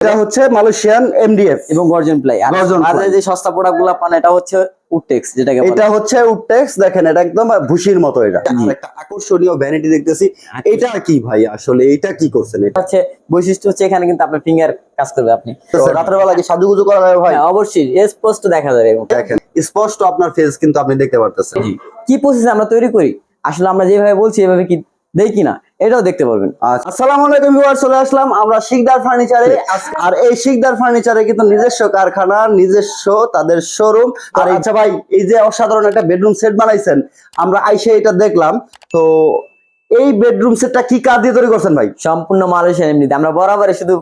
এটা হচ্ছে Malaysian MDF এবং গর্জন প্লাই আর। যে সস্তা প্রোডাক্টগুলো পান এটা হচ্ছে উডটেক্স যেটাকে। এটা হচ্ছে উডটেক্স দেখেন এটা একদম ভুসির মতো এটা। একটা আকর্ষণীয় ভ্যানিটি দেখতেছি। এটা কি ভাই আসলে? এটা কি করছেন এটা? হচ্ছে বৈশিষ্ট্য হচ্ছে এখানে কিন্তু আপনার ফিঙ্গার কাজ করবে আপনি। রাতের বেলা কি সাজুগুজু করা যাবে ভাই? হ্যাঁ অবশ্যই। স্পষ্ট দেখা যাবে দেখেন স্পষ্ট আপনার ফেস কিন্তু আপনি দেখতে পারতেছেন। কি প্রসেস আমরা তৈরি করি? আসলে আমরা যেভাবে বলছি এভাবে কি দেই কিনা? এটাও দেখতে পারবেন। আসসালাম আসসালামু আলাইকুম ভিউয়ার চলে আসলাম আমরা শিকদার ফার্নিচারে। আর এই শিকদার ফার্নিচারে কিন্তু নিজস্ব কারখানা নিজস্ব তাদের শোরুম আর আচ্ছা। ভাই এই যে অসাধারণ একটা বেডরুম সেট বানাইছেন আমরা আইসে এটা দেখলাম। তো এই বেডরুম সেটটা কি কাঠ দিয়ে তৈরি করছেন ভাই? সম্পূর্ণ মালয়েশিয়ান এমনিতে। আমরা বরাবরই শুধু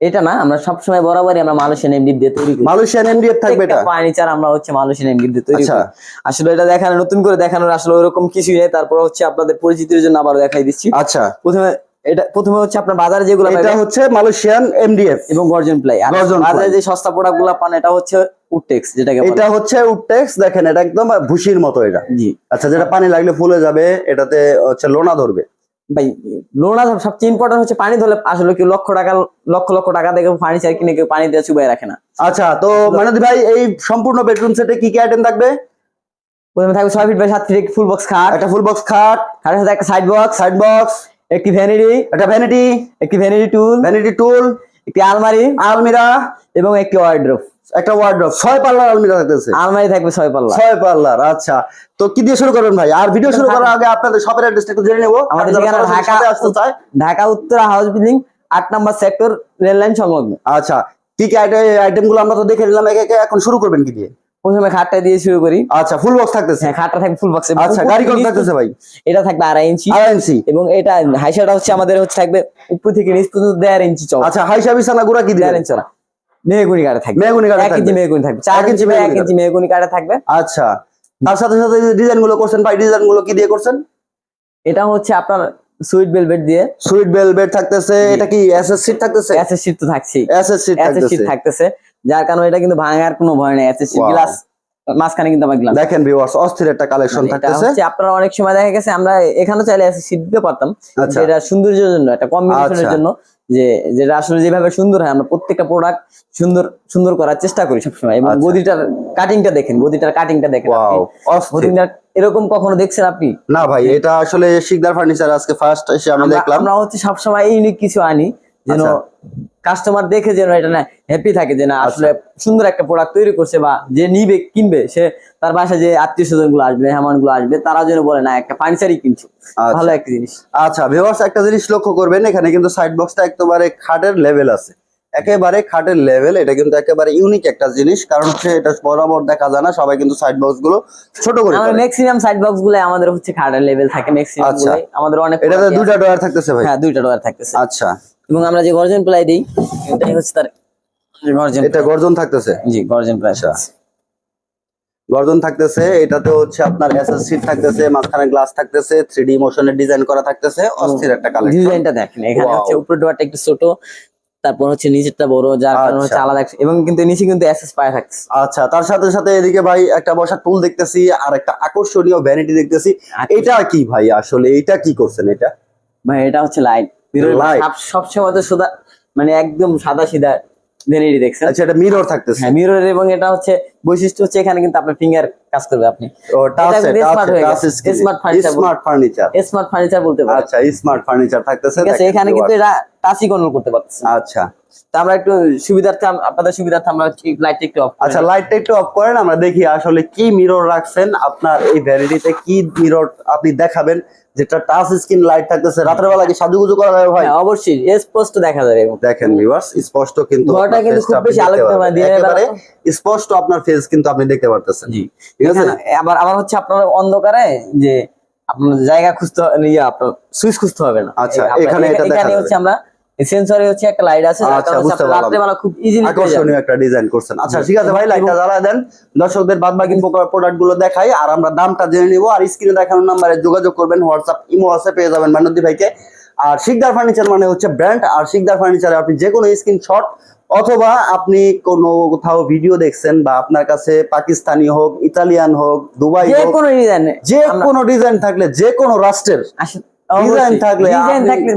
এটা না আমরা সবসময় বরাবরই আমরা মালয়েশিয়ান এমডি দিয়ে তৈরি করি। মালয়েশিয়ান এমডিএফ থাকবে এটা? ফার্নিচার আমরা হচ্ছে মালয়েশিয়ান এমডি দিয়ে তৈরি আচ্ছা। করি। আসলে এটা দেখানো নতুন করে দেখানোর আসলে ওরকম কিছুই নেই। তারপর হচ্ছে আপনাদের পরিচিতির জন্য আবার দেখাই দিচ্ছি। আচ্ছা। প্রথমে এটা প্রথমে হচ্ছে আপনার বাজারে যেগুলো এটা হচ্ছে মালয়েশিয়ান এমডিএফ এবং গর্জন প্লাই আর বাজারে যে সস্তা প্রোডাক্টগুলো পান এটা হচ্ছে উডটেক্স যেটাকে। এটা হচ্ছে উডটেক্স দেখেন এটা একদম ভুসির মতো এটা। জি। আচ্ছা যেটা পানি লাগলে ফুলে যাবে এটাতে হচ্ছে লোনা ধরবে। ভাই লোনা সবচেয়ে ইম্পর্টেন্ট হচ্ছে পানি ধরলে আসলে কেউ লক্ষ টাকা লক্ষ লক্ষ টাকা দেখে ফার্নিচার কিনে কেউ পানি দিয়ে চুবাই রাখে না। আচ্ছা তো মানদি ভাই এই সম্পূর্ণ বেডরুম সেটে কি কি আইটেম থাকবে? প্রথমে থাকবে ছয় ফিট বাই সাত ফিট ফুল বক্স খাট। একটা ফুল বক্স খাট। খাটের সাথে একটা সাইড বক্স সাইড বক্স একটি ভ্যানিটি একটা ভ্যানিটি একটি ভ্যানিটি টুল ভ্যানিটি টুল একটি আলমারি আলমিরা এবং একটি ওয়ার্ড্রোপ একটা ওয়ার্ড্রপ ছয় পাল্লার আলমিরা থাকতেছে। আলমারি থাকবে ছয় পাল্লা। ছয় পাল্লার আচ্ছা। তো কি দিয়ে শুরু করবেন ভাই? আর ভিডিও শুরু করার আগে আপনাদের শপের অ্যাড্রেসটা একটু জেনে নেব। আমাদের ঠিকানা ঢাকা আসতে চাই ঢাকা উত্তরা হাউস বিল্ডিং আট নাম্বার সেক্টর রেল লাইন সংলগ্ন। আচ্ছা। কি কি আইটেমগুলো আমরা তো দেখে নিলাম একে একে এখন শুরু করবেন কি দিয়ে? প্রথমে খাটটা দিয়ে শুরু করি। আচ্ছা ফুল বক্স থাকতেছে? হ্যাঁ খাটটা থাকবে ফুল বক্স আচ্ছা গাড়ি কোন থাকতেছে ভাই? এটা থাকবে আড়াই ইঞ্চি। আড়াই ইঞ্চি? এবং এটা হাইসাটা হচ্ছে আমাদের হচ্ছে থাকবে উপর থেকে নিচ পর্যন্ত দেড় ইঞ্চি চওড়া। আচ্ছা হাইসা বিছানা গুড়া কি দেড় ইঞ্চি চওড়া। মেহগুনি কাঠে থাকবে। মেহগুনি কাঠে এক ইঞ্চি। মেহগুনি থাকবে। চার ইঞ্চি এক ইঞ্চি মেহগুনি কাঠে থাকবে। আচ্ছা তার সাথে সাথে ডিজাইনগুলো করছেন ভাই ডিজাইনগুলো কি দিয়ে করছেন? এটা হচ্ছে আপনার সুইট বেলভেট দিয়ে। সুইট বেলভেট থাকতেছে এটা কি এসএস সিট থাকতেছে? অ্যাসেস শীট তো থাকছেই। এসএস সিট অ্যাসেস শীট থাকতেছে। যার কারণে এটা কিন্তু ভাঙার কোনো ভয় নেই। অ্যাসেস শীট গ্লাস মাঝখানে কিন্তু আমার গ্লাস দেখেন ভিউয়ার্স অস্থির একটা কালেকশন থাকতেছে। হচ্ছে আপনারা অনেক সময় দেখা গেছে আমরা এখানে চাইলে অ্যাসেস শীট দিতে পারতাম। আচ্ছা। এটা সৌন্দর্যের জন্য একটা কম্বিনেশনের আচ্ছা। জন্য যে যেটা আসলে যেভাবে সুন্দর হয় আমরা প্রত্যেকটা প্রোডাক্ট সুন্দর সুন্দর করার চেষ্টা করি সবসময়। এবং আচ্ছা। গদিটার কাটিংটা দেখেন গদিটার কাটিংটা দেখেন গদিটার এরকম কখনো দেখছেন আপনি না ভাই এটা আসলে শিকদার ফার্নিচার আজকে ফার্স্ট এসে আমি আমরা দেখলাম আমরা হচ্ছে সবসময় ইউনিক কিছু আনি যেন আচ্ছা। কাস্টমার দেখে যেন এটা না হ্যাপি থাকে যে না আচ্ছা। আসলে সুন্দর একটা প্রোডাক্ট তৈরি করছে বা যে নিবে কিনবে সে তার বাসায় যে আত্মীয় স্বজনগুলো আসবে মেহমানগুলো আসবে তারা যেন বলে না একটা ফার্নিচারই কিনছো আচ্ছা। ভালো একটা জিনিস আচ্ছা ভিউয়ার্স একটা জিনিস লক্ষ্য করবেন এখানে কিন্তু সাইড বক্সটা একেবারে খাটের লেভেল আছে একেবারে খাটের লেভেল এটা কিন্তু একেবারে ইউনিক একটা জিনিস। কারণ হচ্ছে এটা বরাবর দেখা যায় না সবাই কিন্তু সাইড বক্সগুলো ছোট করে আমাদের ম্যাক্সিমাম সাইড বক্সগুলো আমাদের হচ্ছে খাটের লেভেল থাকে ম্যাক্সিমাম আচ্ছা। গুলো আমাদের অনেক এটাতে দুইটা ডয়ার থাকতেছে ভাই? হ্যাঁ দুইটা ডোয়ার থাকতেছে। আচ্ছা। এবং আমরা যে গর্জন প্লাই দিই এটাই হচ্ছে তার গর্জন এটা গর্জন থাকতেছে? জি গর্জন প্লাই আচ্ছা। গর্জন থাকতেছে এটাতে হচ্ছে আপনার এসএস সিট থাকতেছে মাঝখানে গ্লাস থাকতেছে থ্রি ডি মোশনের ডিজাইন করা থাকতেছে অস্থির একটা কালেকশন ডিজাইনটা দেখেন এখানে হচ্ছে উপরে ডোয়ারটা একটু ছোট তারপর হচ্ছে নিচেরটা বড় যার কারণে আচ্ছা। হচ্ছে আলাদা এবং কিন্তু নিচে কিন্তু এসএস পায় থাকছে আচ্ছা তার সাথে সাথে এদিকে ভাই একটা বসার টুল দেখতেছি আর একটা আকর্ষণীয় ভ্যানিটি দেখতেছি। এটা কি ভাই আসলে? এটা কি করছেন এটা? ভাই এটা হচ্ছে লাইট সবসময় তো সুদা মানে একদম সাদা সিধা ভেনিটি দেখছেন। আচ্ছা এটা মিরর থাকতেছে। হ্যাঁ মিরর এবং এটা হচ্ছে বৈশিষ্ট্য হচ্ছে এখানে কিন্তু আপনার ফিঙ্গার কাজ করবে আপনি। ও touch smart furniture smart furniture বলতে পারেন। আচ্ছা স্মার্ট ফার্নিচার থাকতেছে ঠিক আছে এখানে কিন্তু viewers। এটা টাচই কন্ট্রোল করতে পারতেছে। আচ্ছা। তো আমরা একটু সুবিধার্থে আপনাদের সুবিধার্থে আমরা লাইট একটু অফ আচ্ছা লাইটটা একটু অফ করেন আমরা দেখি আসলে কি মিরর রাখছেন আপনার এই ভ্যানিটিতে কি মিরর আপনি দেখাবেন। যেটা টাচ স্ক্রিন লাইট থাকতেছে রাতের বেলা কি সাজুগুজু করা যাবে ভাই? হ্যাঁ অবশ্যই স্পষ্ট দেখা যাবে দেখেন ভিউয়ার্স স্পষ্ট কিন্তু ঘরটা কিন্তু খুব বেশি আলোকিত। হয়, দিনের বেলা স্পষ্ট আপনার ফেস কিন্তু আপনি দেখতে পারতেছেন। জি। ঠিক আছে না? আবার আবার হচ্ছে আপনার অন্ধকারে যে আপনার জায়গা খুঁজতে ইয়ে আপনার সুইচ খুঁজতে হবে না। আচ্ছা, এখানে এটা দেখা যাচ্ছে হচ্ছে আমরা সেন্সরে হচ্ছে একটা লাইট আছে আচ্ছা, বুঝতে পারলাম। রাত্রেবেলা খুব ইজিলি আকর্ষণীয় একটা ডিজাইন করছেন। আচ্ছা ঠিক আছে ভাই লাইটটা জ্বালা দেন। দর্শকদের বাদ বাকি প্রোডাক্টগুলো দেখাই আর আমরা দামটা জেনে নিব আর স্ক্রিনে দেখানোর নাম্বারে যোগাযোগ করবেন হোয়াটসঅ্যাপ ইমো আছে পেয়ে যাবেন মানদী ভাইকে। আর শিকদার ফার্নিচার মানে হচ্ছে ব্র্যান্ড আর শিকদার ফার্নিচারে আপনি যে কোনো স্ক্রিনশট অথবা আপনি কোনো কোথাও ভিডিও দেখছেন বা আপনার কাছে পাকিস্তানি হোক ইতালিয়ান হোক দুবাই যে কোনো ডিজাইন যে কোনো ডিজাইন থাকলে যে কোনো রাষ্ট্রের ডিজাইন থাকলে ডিজাইন থাকলে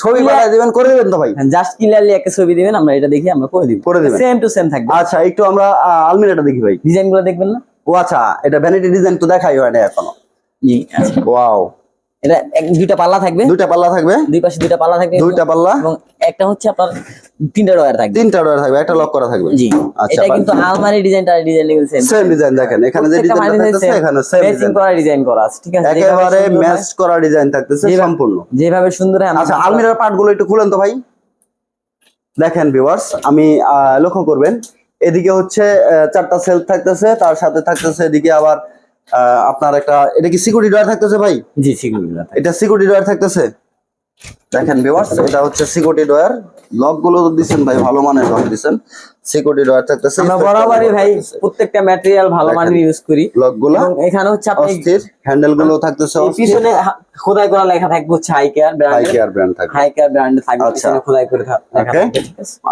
ছবি পাঠিয়ে দিবেন করে দিবেন তো ভাই? জাস্ট ক্লিয়ারলি একটা ছবি দিবেন আমরা এটা দেখি আমরা করে দিব। করে দিবেন। সেম টু সেম থাকবে। আচ্ছা একটু আমরা আলমিরাটা দেখি ভাই। ডিজাইনগুলো দেখবেন না? ও আচ্ছা এটা ভ্যানিটি ডিজাইন তো দেখাই হয় না এখনও। আচ্ছা। ওয়াও এটা এক- দুইটা পাল্লা থাকবে। দুইটা পাল্লা থাকবে। দুই পাশে দুইটা পাল্লা থাকবে দুইটা পাল্লা। এবং একটা হচ্ছে আপনার তিনটা ডয়ার থাকবে। তিনটা ডোর থাকবে একটা লক করা থাকবে। জি। আচ্ছা এটা কিন্তু আলমারি ডিজাইনটা design level same same design দেখেন এখানে যে ডিজাইনটা থাকতেছে এখানে সেম ম্যাচিং করা ডিজাইন করা আছে ঠিক আছে? যেভাবে একেবারে সুন্দর ম্যাচ করা ডিজাইন থাকতেছে সম্পূর্ণ। যেভাবে সুন্দর আচ্ছা আলমিরার পার্টগুলো একটু খুলেন তো ভাই। দেখেন ভিউয়ার্স আমি আহ, লক্ষ্য করবেন। এদিকে হচ্ছে চারটা সেলফ থাকতেছে তার সাথে থাকতেছে এদিকে আবার আপনার একটা এটা কি সিকিউরিটি ডয়ার থাকতেছে ভাই? জি সিকিউরিটি এটা সিকিউরিটি ডয়ার থাকতেছে? দেখেন ভিউয়ার্স এটা হচ্ছে সিকিউরিটি ডয়ার লকগুলো দিচ্ছেন ভাই ভালো মানের লক দিচ্ছেন। সিকিউরিটি ডয়ার থাকতেছে। আমরা বরাবরই ভাই প্রত্যেকটা ম্যাটেরিয়াল ভালো মানের ইউজ করি। লকগুলো এবং এখানে হচ্ছে আপনি অস্থির হ্যান্ডেলগুলো থাকতেছে পিছনে খোদাই করা লেখা থাকবে হচ্ছে high care high brand care brand থাকবে। হাই কেয়ার ব্র্যান্ড থাকবে আচ্ছা। পিছনে খোদাই করে. থাকবে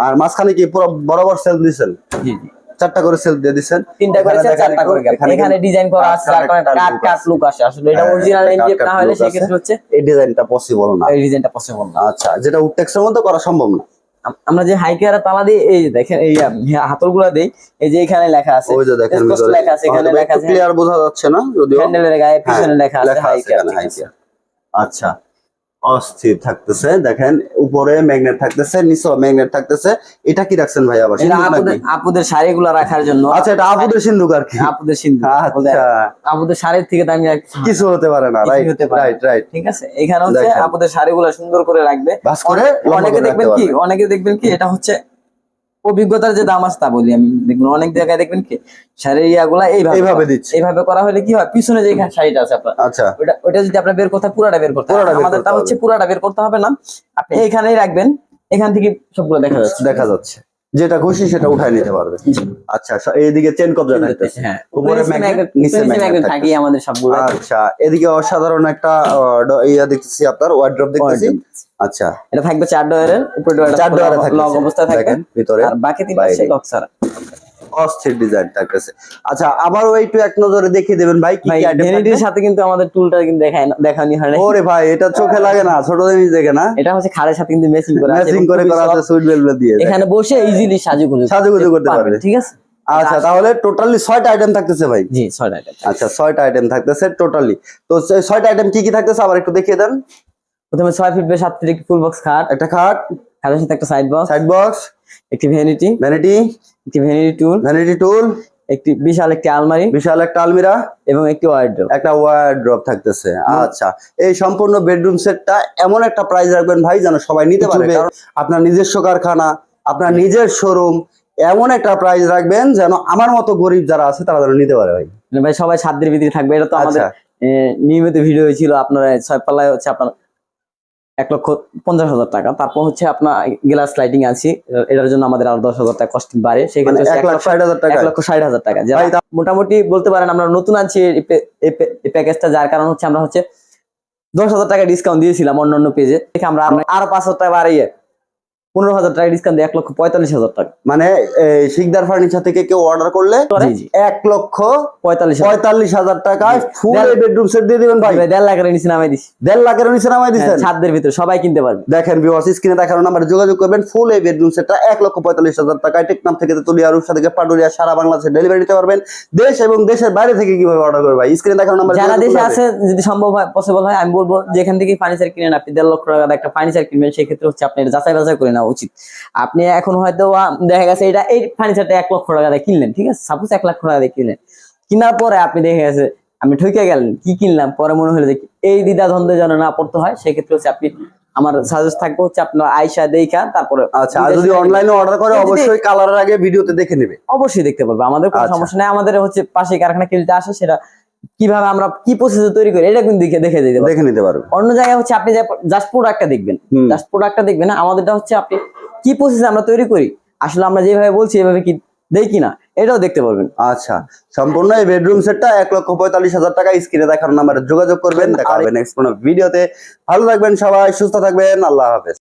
আর মাঝখানে কি পুরো বরাবর সেলফ দিচ্ছেন? জি জি। চারটা করে সেলফ দিয়ে দিচ্ছেন তিনটা করে দেখেন চারটা করে। এখানে ডিজাইন করা আছে কাট কাট। লুক আসে। আসলে এটা হ্যাঁ, অরিজিনাল কাট এনডিএফ না হলে সেক্ষেত্রে আছে। হচ্ছে এই ডিজাইনটা পসিবল না। এই ডিজাইনটা পসিবল না। আচ্ছা যেটা উডটেক্সের মধ্যে করা সম্ভব না। আমরা যে হাই কেয়ার তালা দিই এই দেখেন এই হাতলগুলা দেই এই যে এখানে লেখা আছে। ওই যে দেখেন লেখা আছে এখানে লেখা আছে। ক্লিয়ার বোঝা যাচ্ছে না যদিও। হ্যান্ডেলের গায়ে হ্যাঁ, পিছনে লেখা আছে লেখা হাই কেয়ার হাই কেয়ার আচ্ছা অস্থির থাকতেছে। দেখেন উপরে ম্যাগনেট থাকতেছে নিচে ম্যাগনেট থাকতেছে। এটা কি রাখছেন ভাই আবার? আপুদের শাড়ি গুলা শাড়িগুলো রাখার জন্য। আচ্ছা এটা আপুদের সিন্ধুক আর কি। আপুদের সিন্ধু আচ্ছা। আপুদের শাড়ির থেকে দামি আর কিছু হতে পারে না রাইট হতে পারে রাইট রাইট ঠিক আছে? এখানে হচ্ছে আপুদের শাড়ি শাড়িগুলো সুন্দর করে রাখবে। করে অনেকে দেখবেন কি? অনেকে দেখবেন কি? এটা হচ্ছে অভিজ্ঞতার যে দাম আছে তা বলি আমি। দেখবেন অনেক জায়গায় দেখবেন কি শাড়ির ইয়াগুলা এইভাবে। দিচ্ছে। এইভাবে করা হলে কি হয় পিছনে যে শাড়িটা আছে আপনার আচ্ছা। ওটা ওটা যদি আপনার বের করতে পুরাটা বের করতে হবে। তা হচ্ছে পুরাটা বের করতে হবে না। আপনি এইখানেই রাখবেন এখান থেকে সবগুলো দেখা যাচ্ছে। দেখা যাচ্ছে। যেটা খুশি সেটা উঠায় নিতে পারবে। আচ্ছা এইদিকে চেন কবজা থাকতেছে। হ্যাঁ। উপরে নিচে ম্যাগনেট থাকি আমাদের সবগুলো আচ্ছা এদিকে অসাধারণ একটা ইয়া দেখতেছি আপনার ওয়ার্ড্রপ দেখতেছি। আচ্ছা। এটা থাকবে চার ডয়ারের উপরে চার ডয়ারে থাকবে লক অবস্থায় থাকবে। ভিতরে আর বাকি তিনটা লক ছাড়া। অস্থির ডিজাইন থাকতেছে। আচ্ছা আবারও একটু এক নজরে দেখিয়ে দেবেন ভাই কি ভ্যানিটির সাথে কিন্তু আমাদের টুলটা কিন্তু দেখায় না দেখানি হয় না ওরে ভাই এটা চোখে লাগে না ছোট জিনিস দেখে না। এটা হচ্ছে খাড়ের সাথে কিন্তু ম্যাচিং করা আছে ম্যাচিং করে করা আছে সুইট বেলভেট দিয়ে এখানে বসে ইজিলি সাজু করে সাজুগুজু করতে পারবে। ঠিক আছে? আচ্ছা তাহলে টোটালি ছয়টা আইটেম থাকতেছে ভাই? জি ছয়টা item। আচ্ছা ছয়টা আইটেম থাকতেছে টোটালি তো ছয়টা আইটেম কি কি থাকতেছে? আবার একটু দেখিয়ে দেন। প্রথমে ছয় ফিট বাই সাত ফিট ফুল বক্স খাট। একটা খাট। খাটের সাথে একটা সাইড বক্স সাইড বক্স একটি ভ্যানিটি ভ্যানিটি একটি ভ্যানিটি টুল ভ্যানিটি টুল একটি বিশাল একটি আলমারি বিশাল একটা আলমিরা এবং একটি ওয়ার্ড্রোব একটা ওয়ার্ড্রপ থাকতেছে। আচ্ছা এই সম্পূর্ণ বেডরুম সেটটা এমন একটা প্রাইস রাখবেন ভাই যেন সবাই নিতে পারে। আপনার নিজস্ব কারখানা আপনার নিজের শোরুম এমন একটা প্রাইস রাখবেন যেন আমার মতো গরিব যারা আছে তারা যেন নিতে পারে ভাই। ভাই সবাই সাধ্যের ভিতরে থাকবে। এটা তো আমাদের আচ্ছা এ, নিয়মিত ভিডিও হয়েছিল। আপনার ছয় পাল্লায় হচ্ছে আপনার এক লক্ষ পঞ্চাশ হাজার টাকা। তারপর হচ্ছে আপনার গ্লাস লাইটিং আছে এটার জন্য আমাদের আরও দশ হাজার টাকা কস্টিং বাড়ে। সেখানে এক লক্ষ ষাট হাজার টাকা এক লক্ষ ষাট হাজার টাকা। মোটামুটি বলতে পারেন আমরা নতুন আছি এই প্যাকেজটা যার কারণ হচ্ছে আমরা হচ্ছে দশ হাজার টাকা ডিসকাউন্ট দিয়েছিলাম অন্যান্য পেজে আমরা আরও পাঁচ হাজার টাকা বাড়িয়ে পনেরো হাজার টাকা ডিসকাউন্ট এক লক্ষ পঁয়তাল্লিশ হাজার টাকা। মানে শিকদার ফার্নিচার থেকে কেউ অর্ডার করলে এক লক্ষ পঁয়তাল্লিশ হাজার পঁয়তাল্লিশ হাজার টাকায় ফুল বেডরুম সেট দিয়ে দিবেন ভাই। দেড় লাখের নিচে নামাই দিছি। দেড় লাখের নিচে নামাই দিচ্ছেন ছাদের ভিতরে সবাই কিনতে পারবে। দেখেন ভিউয়ার্স স্ক্রিনে দেখানো নাম্বারে যোগাযোগ করবেন। ফুল এই বেডরুম সেটটা এক লক্ষ পঁয়তাল্লিশ হাজার টাকায় টেকনাম থেকে রূপসা থেকে পাটুরিয়া সারা বাংলাদেশে ডেলিভারি দিতে পারবেন। দেশ এবং দেশের বাইরে থেকে কীভাবে অর্ডার করবে ভাই? স্ক্রিনে দেখানো নাম্বার যারা দেশে আছে যদি সম্ভব হয় পসিবল হয় আমি বলব যেখান থেকে ফার্নিচার কিনেন আপনি দেড় লক্ষ টাকা একটা ফার্নিচার কিনবেন সেক্ষেত্রে হচ্ছে আপনি যাচাই বাছাই করে নেওয়া উচিত। আপনি এখন হয়তো দেখা গেছে এটা এই ফার্নিচারটা এক লক্ষ টাকা দিয়ে কিনলেন ঠিক আছে? সাপোজ এক লাখ টাকা দিয়ে কিনলেন। কেনার পরে আপনি দেখে গেছে আমি ঠকে গেলেন কি কিনলাম? পরে মনে হলো যে এই দ্বিধা দ্বন্দ্বে যেন না পড়তে হয় সেক্ষেত্রে হচ্ছে আপনি আমার সাজেস্ট থাকবে হচ্ছে আপনার আয়সা দেখা তারপরে আচ্ছা আর যদি অনলাইনে অর্ডার করে অবশ্যই কালারের আগে ভিডিওতে দেখে নেবে। অবশ্যই দেখতে পারবে আমাদের কোনো আচ্ছা। সমস্যা নেই আমাদের হচ্ছে পাশে কারখানা কিনতে আসে সেটা কীভাবে আমরা কি প্রসেসে তৈরি করি এটা কিন্তু দেখে দেখে দিতে দেখে নিতে পারবে। অন্য জায়গায় হচ্ছে আপনি জাস্ট প্রোডাক্টটা দেখবেন জাস্ট প্রোডাক্টটা দেখবেন না আমাদেরটা হচ্ছে আপনি কি প্রসেসে আমরা তৈরি করি? আসলে আমরা যেভাবে বলছি এভাবে কি দেই কিনা এটাও দেখতে পারবেন। আচ্ছা সম্পূর্ণ এই বেডরুম সেটটা এক লক্ষ পঁয়তাল্লিশ হাজার টাকা স্ক্রিনে দেখানো নাম্বারে যোগাযোগ করবেন দেখা হবে নেক্সট কোনো ভিডিওতে ভালো থাকবেন সবাই সুস্থ থাকবেন আল্লাহ হাফেজ।